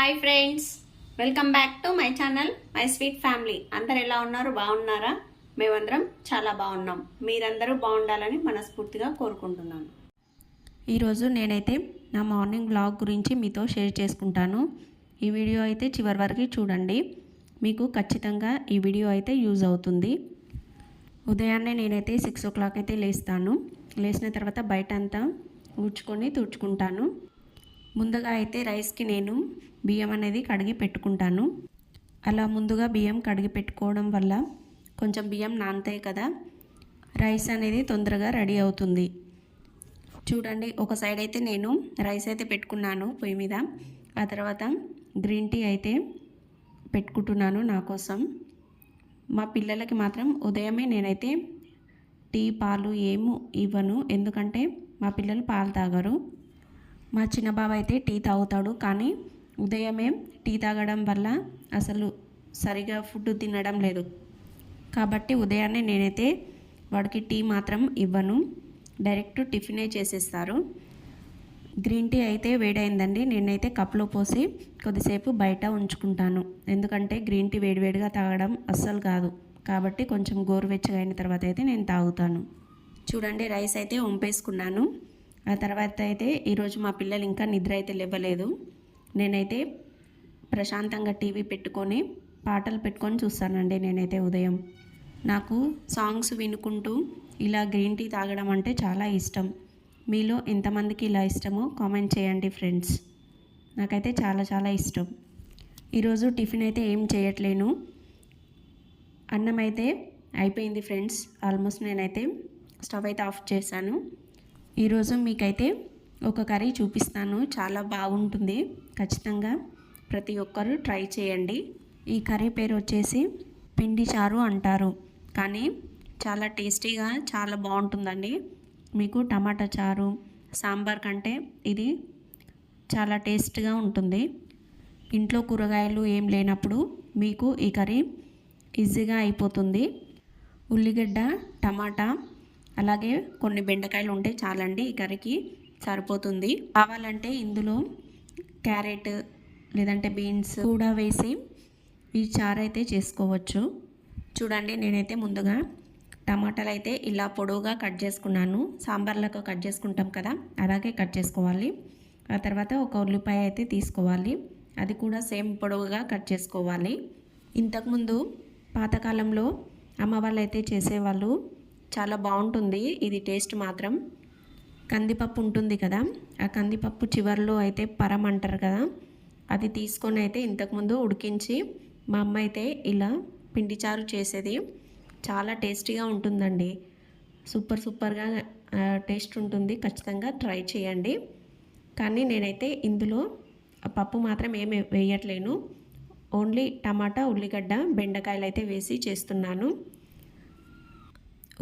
Hi friends. Welcome back to my channel my sweet family. అందరు ఎలా ఉన్నారు? బాగున్నారా? మేమందరం చాలా బాగున్నాం. మీరందరూ బాగుండాలని మనస్ఫూర్తిగా కోరుకుంటున్నాను. ఈరోజు నేనైతే నా మార్నింగ్ బ్లాగ్ గురించి మీతో షేర్ చేసుకుంటాను. ఈ వీడియో అయితే చివరి వరకు చూడండి. మీకు ఖచ్చితంగా ఈ వీడియో అయితే యూజ్ అవుతుంది. ఉదయాన్నే నేనైతే సిక్స్ ఓ క్లాక్ అయితే లేస్తాను. లేచిన తర్వాత బయట అంతా ఊడ్చుకొని తుడుచుకుంటాను. ముందుగా అయితే రైస్కి నేను బియ్యం అనేది కడిగి పెట్టుకుంటాను. అలా ముందుగా బియ్యం కడిగి పెట్టుకోవడం వల్ల కొంచెం బియ్యం నానతాయి కదా రైస్ అనేది తొందరగా రెడీ అవుతుంది. చూడండి ఒక సైడ్ అయితే నేను రైస్ అయితే పెట్టుకున్నాను పొయ్యి మీద. ఆ తర్వాత గ్రీన్ టీ అయితే పెట్టుకుంటున్నాను నా కోసం. మా పిల్లలకి మాత్రం ఉదయమే నేనైతే టీ పాలు ఏము ఇవ్వను. ఎందుకంటే మా పిల్లలు పాలు తాగరు. మా చిన్న బాబు అయితే టీ తాగుతాడు కానీ ఉదయమే టీ తాగడం వల్ల అసలు సరిగా ఫుడ్ తినడం లేదు. కాబట్టి ఉదయాన్నే నేనైతే వాడికి టీ మాత్రం ఇవ్వను. డైరెక్ట్ టిఫినే చేసేస్తారు. గ్రీన్ టీ అయితే వేడైందండి. నేనైతే కప్లో పోసి కొద్దిసేపు బయట ఉంచుకుంటాను. ఎందుకంటే గ్రీన్ టీ వేడివేడిగా తాగడం అస్సలు కాదు. కాబట్టి కొంచెం గోరువెచ్చగా అయిన తర్వాత అయితే నేను తాగుతాను. చూడండి రైస్ అయితే వంపేసుకున్నాను. ఆ తర్వాత అయితే ఈరోజు మా పిల్లలు ఇంకా నిద్ర అయితే లేవలేదు. నేనైతే ప్రశాంతంగా టీవీ పెట్టుకొని పాటలు పెట్టుకొని చూస్తానండి నేనైతే ఉదయం. నాకు సాంగ్స్ వినుకుంటూ ఇలా గ్రీన్ టీ తాగడం అంటే చాలా ఇష్టం. మీలో ఎంతమందికి ఇలా ఇష్టమో కామెంట్ చేయండి ఫ్రెండ్స్. నాకైతే చాలా చాలా ఇష్టం. ఈరోజు టిఫిన్ అయితే ఏం చేయట్లేను. అన్నం అయితే అయిపోయింది ఫ్రెండ్స్. ఆల్మోస్ట్ నేనైతే స్టవ్ అయితే ఆఫ్ చేశాను. ఈరోజు మీకైతే ఒక కర్రీ చూపిస్తాను. చాలా బాగుంటుంది. ఖచ్చితంగా ప్రతి ఒక్కరూ ట్రై చేయండి. ఈ కర్రీ పేరు వచ్చేసి పిండి చారు అంటారు. కానీ చాలా టేస్టీగా చాలా బాగుంటుందండి. మీకు టమాటా చారు సాంబార్ కంటే ఇది చాలా టేస్ట్గా ఉంటుంది. ఇంట్లో కూరగాయలు ఏం లేనప్పుడు మీకు ఈ కర్రీ ఈజీగా అయిపోతుంది. ఉల్లిగడ్డ టమాటా అలాగే కొన్ని బెండకాయలు ఉంటే చాలండి ఈ కర్రీకి సరిపోతుంది. కావాలంటే ఇందులో క్యారెట్ లేదంటే బీన్స్ కూడా వేసి ఈ చారు అయితే చేసుకోవచ్చు. చూడండి నేనైతే ముందుగా టమాటాలు అయితే ఇలా పొడవుగా కట్ చేసుకున్నాను. సాంబార్లకు కట్ చేసుకుంటాం కదా అలాగే కట్ చేసుకోవాలి. ఆ తర్వాత ఒక ఉల్లిపాయ అయితే తీసుకోవాలి. అది కూడా సేమ్ పొడవుగా కట్ చేసుకోవాలి. ఇంతకుముందు పాతకాలంలో అమ్మ వాళ్ళు అయితే చేసేవాళ్ళు చాలా బాగుంటుంది. ఇది టేస్ట్ మాత్రం. కందిపప్పు ఉంటుంది కదా. ఆ కందిపప్పు చివర్లో అయితే పరం అంటారు కదా. అది తీసుకొని అయితే ఇంతకుముందు ఉడికించి మా అమ్మ అయితే ఇలా పిండి చారు చేసేది. చాలా టేస్టీగా ఉంటుందండి. సూపర్ సూపర్గా టేస్ట్ ఉంటుంది. ఖచ్చితంగా ట్రై చేయండి. కానీ నేనైతే ఇందులో పప్పు మాత్రం ఏమి వేయట్లేను. ఓన్లీ టమాటా ఉల్లిగడ్డ బెండకాయలు అయితే వేసి చేస్తున్నాను.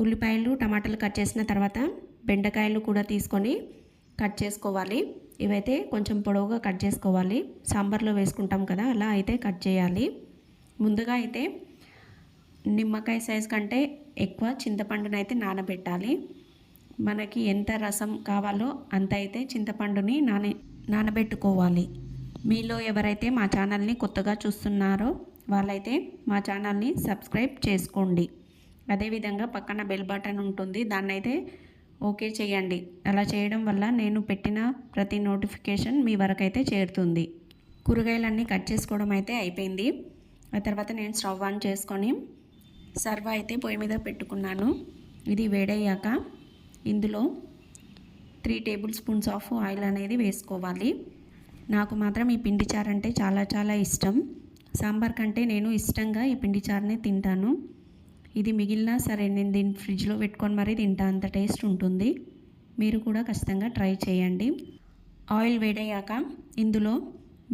ఉల్లిపాయలు టమాటాలు కట్ చేసిన తర్వాత బెండకాయలు కూడా తీసుకొని కట్ చేసుకోవాలి. ఇవైతే కొంచెం పొడవుగా కట్ చేసుకోవాలి. సాంబార్లో వేసుకుంటాం కదా అలా అయితే కట్ చేయాలి. ముందుగా అయితే నిమ్మకాయ సైజ్ కంటే ఎక్కువ చింతపండును అయితే నానబెట్టాలి. మనకి ఎంత రసం కావాలో అంత అయితే చింతపండుని నాన నానబెట్టుకోవాలి. మీలో ఎవరైతే మా ఛానల్ని కొత్తగా చూస్తున్నారో వాళ్ళైతే మా ఛానల్ని సబ్స్క్రైబ్ చేసుకోండి. అదేవిధంగా పక్కన బెల్ బటన్ ఉంటుంది. దాన్ని అయితే ఓకే చేయండి. అలా చేయడం వల్ల నేను పెట్టిన ప్రతి నోటిఫికేషన్ మీ వరకు అయితే చేరుతుంది. కూరగాయలన్నీ కట్ చేసుకోవడం అయితే అయిపోయింది. ఆ తర్వాత నేను స్టవ్ ఆన్ చేసుకొని సర్వ అయితే పొయ్యి మీద పెట్టుకున్నాను. ఇది వేడయ్యాక ఇందులో three tablespoons of oil అనేది వేసుకోవాలి. నాకు మాత్రం ఈ పిండి చారు అంటే చాలా చాలా ఇష్టం. సాంబార్ కంటే నేను ఇష్టంగా ఈ పిండి చారునే తింటాను. ఇది మిగిలినా సరే నేను దీన్ని ఫ్రిడ్జ్లో పెట్టుకొని మరీ తింటా అంత టేస్ట్ ఉంటుంది. మీరు కూడా ఖచ్చితంగా ట్రై చేయండి. ఆయిల్ వేడయ్యాక ఇందులో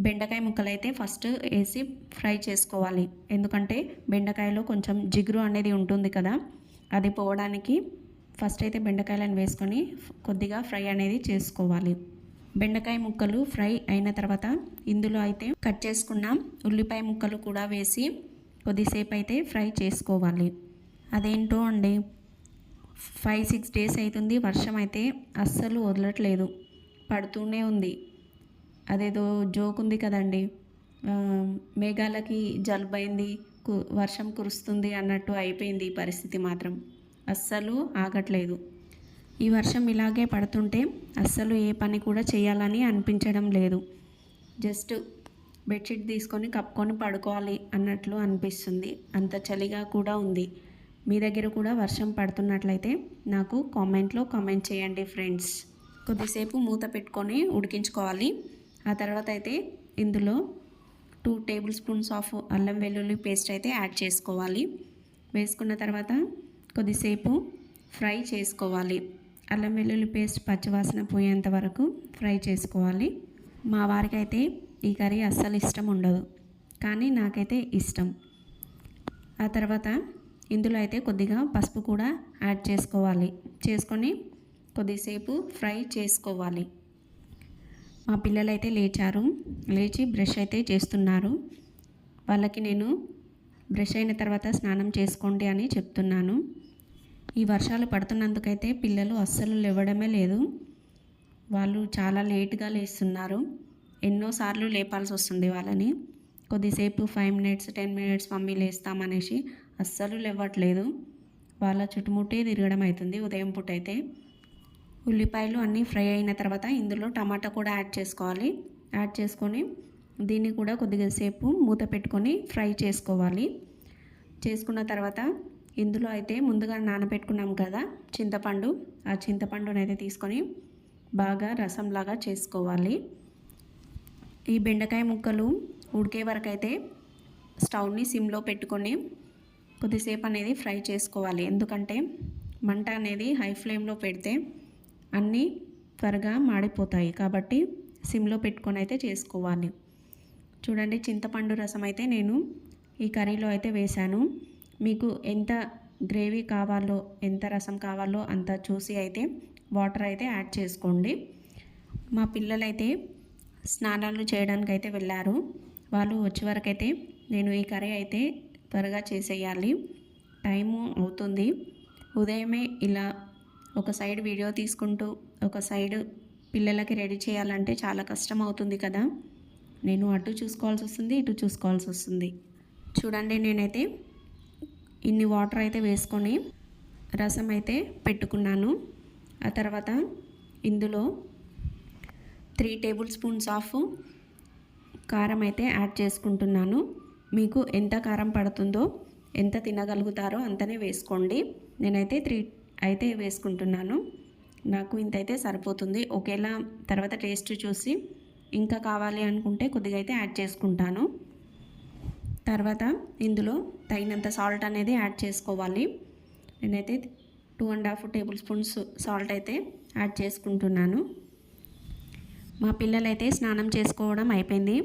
బెండకాయ ముక్కలు అయితే ఫస్ట్ వేసి ఫ్రై చేసుకోవాలి. ఎందుకంటే బెండకాయలో కొంచెం జిగురు అనేది ఉంటుంది కదా అది పోవడానికి ఫస్ట్ అయితే బెండకాయలను వేసుకొని కొద్దిగా ఫ్రై అనేది చేసుకోవాలి. బెండకాయ ముక్కలు ఫ్రై అయిన తర్వాత ఇందులో అయితే కట్ చేసుకున్న ఉల్లిపాయ ముక్కలు కూడా వేసి కొద్దిసేపు అయితే ఫ్రై చేసుకోవాలి. అదేంటో అండి. ఫైవ్ సిక్స్ డేస్ అవుతుంది వర్షం అయితే అస్సలు వదలట్లేదు. పడుతూనే ఉంది. అదేదో జోక్ ఉంది కదండి. మేఘాలకి జలుబైంది కు వర్షం కురుస్తుంది అన్నట్టు అయిపోయింది ఈ పరిస్థితి మాత్రం. అస్సలు ఆగట్లేదు. ఈ వర్షం ఇలాగే పడుతుంటే అస్సలు ఏ పని కూడా చేయాలని అనిపించడం లేదు. జస్ట్ బెడ్షీట్ తీసుకొని కప్పుకొని పడుకోవాలి అన్నట్లు అనిపిస్తుంది. అంత చలిగా కూడా ఉంది. మీ దగ్గర కూడా వర్షం పడుతున్నట్లయితే నాకు కామెంట్లో కామెంట్ చేయండి ఫ్రెండ్స్. కొద్దిసేపు మూత పెట్టుకొని ఉడికించుకోవాలి. ఆ తర్వాత అయితే ఇందులో టూ టేబుల్ స్పూన్స్ ఆఫ్ అల్లం వెల్లుల్లి పేస్ట్ అయితే యాడ్ చేసుకోవాలి. వేసుకున్న తర్వాత కొద్దిసేపు ఫ్రై చేసుకోవాలి. అల్లం వెల్లుల్లి పేస్ట్ పచ్చివాసన పోయేంత వరకు ఫ్రై చేసుకోవాలి. మా వారికి అయితే ఈ కర్రీ అస్సలు ఇష్టం ఉండదు. కానీ నాకైతే ఇష్టం. ఆ తర్వాత ఇందులో అయితే కొద్దిగా పసుపు కూడా యాడ్ చేసుకోవాలి. చేసుకొని కొద్దిసేపు ఫ్రై చేసుకోవాలి. మా పిల్లలైతే లేచారు. లేచి బ్రష్ అయితే చేస్తున్నారు. వాళ్ళకి నేను బ్రష్ అయిన తర్వాత స్నానం చేసుకోండి అని చెప్తున్నాను. ఈ వర్షాలు పడుతున్నందుకైతే పిల్లలు అస్సలు లేవడమే లేదు. వాళ్ళు చాలా లేట్గా లేస్తున్నారు. ఎన్నోసార్లు లేపాల్సి వస్తుంది వాళ్ళని. కొద్దిసేపు five minutes ten minutes mummy లేస్తామనేసి అస్సలు లేవట్లేదు. వాళ్ళ చుట్టుముట్టే తిరగడం అవుతుంది ఉదయం పూట అయితే. ఉల్లిపాయలు అన్నీ ఫ్రై అయిన తర్వాత ఇందులో టమాటా కూడా యాడ్ చేసుకోవాలి. యాడ్ చేసుకొని దీన్ని కూడా కొద్దిగా సేపు మూత పెట్టుకొని ఫ్రై చేసుకోవాలి. చేసుకున్న తర్వాత ఇందులో అయితే ముందుగా నానబెట్టుకున్నాం కదా చింతపండు. ఆ చింతపండునైతే అయితే తీసుకొని బాగా రసంలాగా చేసుకోవాలి. ఈ బెండకాయ ముక్కలు ఉడికే వరకు అయితే స్టవ్ని సిమ్లో పెట్టుకొని కొద్దిసేపు అనేది ఫ్రై చేసుకోవాలి. ఎందుకంటే మంట అనేది హై ఫ్లేమ్లో పెడితే అన్నీ త్వరగా మాడిపోతాయి. కాబట్టి సిమ్లో పెట్టుకొని అయితే చేసుకోవాలి. చూడండి చింతపండు రసం అయితే నేను ఈ కర్రీలో అయితే వేశాను. మీకు ఎంత గ్రేవీ కావాలో ఎంత రసం కావాలో అంత చూసి అయితే వాటర్ అయితే యాడ్ చేసుకోండి. మా పిల్లలైతే స్నానాలు చేయడానికి అయితే వెళ్ళారు. వాళ్ళు వచ్చే వరకు అయితే నేను ఈ కర్రీ అయితే త్వరగా చేసేయాలి. టైము అవుతుంది. ఉదయమే ఇలా ఒక సైడ్ వీడియో తీసుకుంటూ ఒక సైడ్ పిల్లలకి రెడీ చేయాలంటే చాలా కష్టం అవుతుంది కదా. నేను అటు చూసుకోవాల్సి వస్తుంది ఇటు చూసుకోవాల్సి వస్తుంది. చూడండి నేనైతే ఇన్ని వాటర్ అయితే వేసుకొని రసం అయితే పెట్టుకున్నాను. ఆ తర్వాత ఇందులో త్రీ టేబుల్ స్పూన్స్ ఆఫ్ కారం అయితే యాడ్ చేసుకుంటున్నాను. మీకు ఎంత కారం పడుతుందో ఎంత తినగలుగుతారో అంతనే వేసుకోండి. నేనైతే త్రీ అయితే వేసుకుంటున్నాను. నాకు ఇంత అయితే సరిపోతుంది. ఒకేలా తర్వాత టేస్ట్ చూసి ఇంకా కావాలి అనుకుంటే కొద్దిగా అయితే యాడ్ చేసుకుంటాను. తర్వాత ఇందులో తగినంత సాల్ట్ అనేది యాడ్ చేసుకోవాలి. నేనైతే two and half tablespoons salt అయితే యాడ్ చేసుకుంటున్నాను. మా పిల్లలైతే స్నానం చేసుకోవడం అయిపోయింది.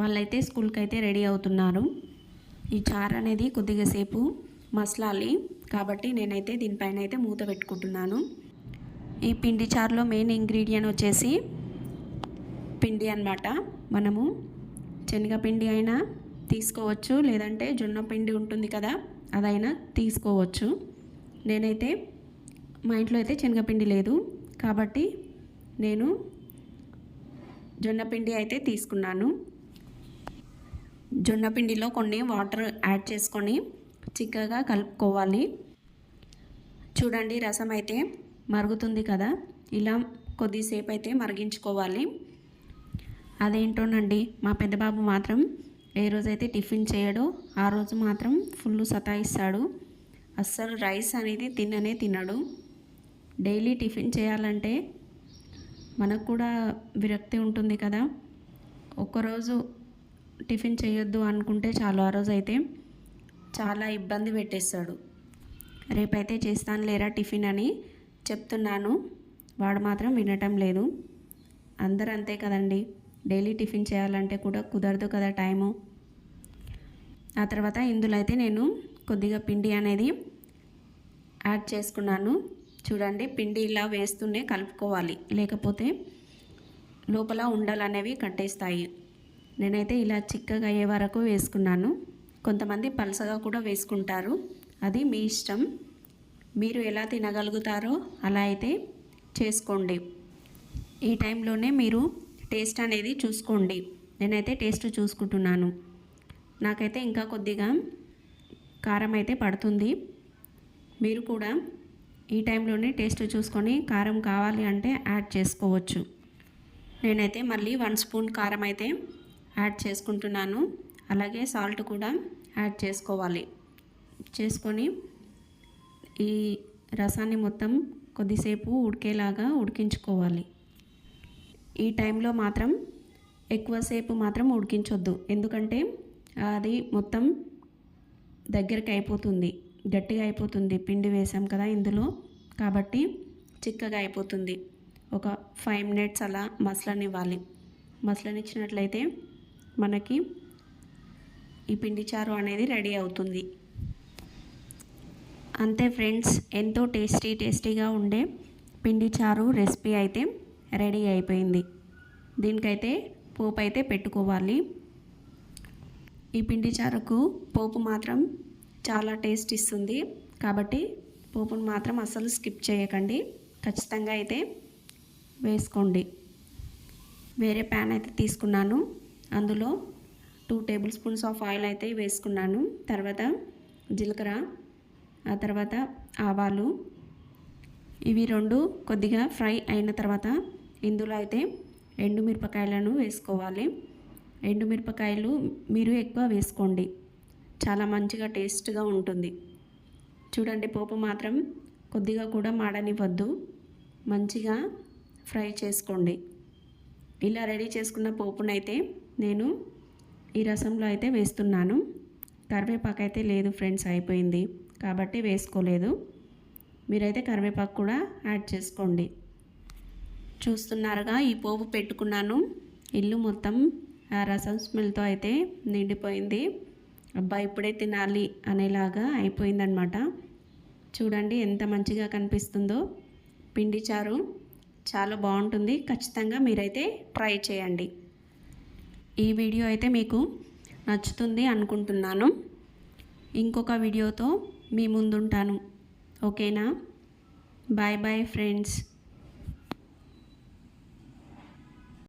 వాళ్ళైతే స్కూల్కి అయితే రెడీ అవుతున్నారు. ఈ చారు అనేది కొద్దిగా సేపు మసలాలి. కాబట్టి నేనైతే దీనిపైన అయితే మూత పెట్టుకుంటున్నాను. ఈ పిండి చారులో మెయిన్ ఇంగ్రీడియంట్ వచ్చేసి పిండి అన్నమాట. మనము శనగపిండి అయినా తీసుకోవచ్చు. లేదంటే జొన్న పిండి ఉంటుంది కదా అదైనా తీసుకోవచ్చు. నేనైతే మా ఇంట్లో అయితే శనగపిండి లేదు. కాబట్టి నేను జొన్న పిండి అయితే తీసుకున్నాను. జొన్న పిండిలో కొన్ని వాటర్ యాడ్ చేసుకొని చిక్కగా కలుపుకోవాలి. చూడండి రసం అయితే మరుగుతుంది కదా. ఇలా కొద్దిసేపు అయితే మరిగించుకోవాలి. అదేంటోనండి మా పెద్దబాబు మాత్రం ఏ రోజైతే టిఫిన్ చేయడో ఆ రోజు మాత్రం ఫుల్ సతాయిస్తాడు. అస్సలు రైస్ అనేది తిననే తినడు. డైలీ టిఫిన్ చేయాలంటే మనకు కూడా విరక్తి ఉంటుంది కదా. ఒకరోజు టిఫిన్ చేయొద్దు అనుకుంటే చాలు ఆ రోజు అయితే చాలా ఇబ్బంది పెట్టేస్తాడు. రేపైతే చేస్తాను లేరా టిఫిన్ అని చెప్తున్నాను. వాడు మాత్రం వినటం లేదు. అందరూ అంతే కదండి. డైలీ టిఫిన్ చేయాలంటే కూడా కుదరదు కదా టైము. ఆ తర్వాత ఇందులో అయితే నేను కొద్దిగా పిండి అనేది యాడ్ చేసుకున్నాను. చూడండి పిండి ఇలా వేస్తూనే కలుపుకోవాలి. లేకపోతే లోపల ఉండలు అనేవి కట్టేస్తాయి. నేనైతే ఇలా చిక్కగా అయ్యే వరకు వేసుకున్నాను. కొంతమంది పలసగా కూడా వేసుకుంటారు. అది మీ ఇష్టం. మీరు ఎలా తినగలుగుతారో అలా అయితే చేసుకోండి. ఈ టైంలోనే మీరు టేస్ట్ అనేది చూసుకోండి. నేనైతే టేస్ట్ చూసుకుంటున్నాను. నాకైతే ఇంకా కొద్దిగా కారం అయితే పడుతుంది. మీరు కూడా ఈ టైంలోనే టేస్ట్ చూసుకొని కారం కావాలి అంటే యాడ్ చేసుకోవచ్చు. నేనైతే మళ్ళీ వన్ స్పూన్ కారం అయితే యాడ్ చేసుకుంటున్నాను. అలాగే సాల్ట్ కూడా యాడ్ చేసుకోవాలి. చేసుకొని ఈ రసాన్ని మొత్తం కొద్దిసేపు ఉడికేలాగా ఉడికించుకోవాలి. ఈ టైంలో మాత్రం ఎక్కువసేపు మాత్రం ఉడికించొద్దు. ఎందుకంటే అది మొత్తం దగ్గరికి అయిపోతుంది. గట్టిగా అయిపోతుంది. పిండి వేసాం కదా ఇందులో. కాబట్టి చిక్కగా అయిపోతుంది. ఒక ఫైవ్ మినిట్స్ అలా మసలనివ్వాలి. మసలనిచ్చినట్లయితే మనకి ఈ పిండి చారు అనేది రెడీ అవుతుంది. అంతే ఫ్రెండ్స్ ఎంతో టేస్టీ టేస్టీగా ఉండే పిండి చారు రెసిపీ అయితే రెడీ అయిపోయింది. దీనికైతే పోపు అయితే పెట్టుకోవాలి. ఈ పిండి చారుకు పోపు మాత్రం చాలా టేస్ట్ ఇస్తుంది. కాబట్టి పోపును మాత్రం అసలు స్కిప్ చేయకండి. ఖచ్చితంగా అయితే వేసుకోండి. వేరే ప్యాన్ అయితే తీసుకున్నాను. అందులో two tablespoons of oil అయితే వేసుకున్నాను. తర్వాత జీలకర్ర ఆ తర్వాత ఆవాలు. ఇవి రెండు కొద్దిగా ఫ్రై అయిన తర్వాత ఇందులో అయితే ఎండుమిరపకాయలను వేసుకోవాలి. ఎండుమిరపకాయలు మీరు ఎక్కువ వేసుకోండి. చాలా మంచిగా టేస్ట్గా ఉంటుంది. చూడండి పోపు మాత్రం కొద్దిగా కూడా మాడనివ్వద్దు. మంచిగా ఫ్రై చేసుకోండి. ఇలా రెడీ చేసుకున్న పోపునైతే నేను ఈ రసంలో అయితే వేస్తున్నాను. కరివేపాకు అయితే లేదు ఫ్రెండ్స్ అయిపోయింది. కాబట్టి వేసుకోలేదు. మీరైతే కరివేపాకు కూడా యాడ్ చేసుకోండి. చూస్తున్నారుగా ఈ పోపు పెట్టుకున్నాను. ఇల్లు మొత్తం ఆ రసం స్మెల్తో అయితే నిండిపోయింది. అబ్బా ఇప్పుడే తినాలి అనేలాగా అయిపోయిందనమాట చూడండి ఎంత మంచిగా కనిపిస్తుందో. పిండి చారు చాలా బాగుంటుంది. ఖచ్చితంగా మీరైతే ట్రై చేయండి. ఈ వీడియో అయితే మీకు నచ్చుతుంది అనుకుంటున్నాను. ఇంకొక వీడియోతో మీ ముందుంటాను. ఓకేనా? Bye bye friends.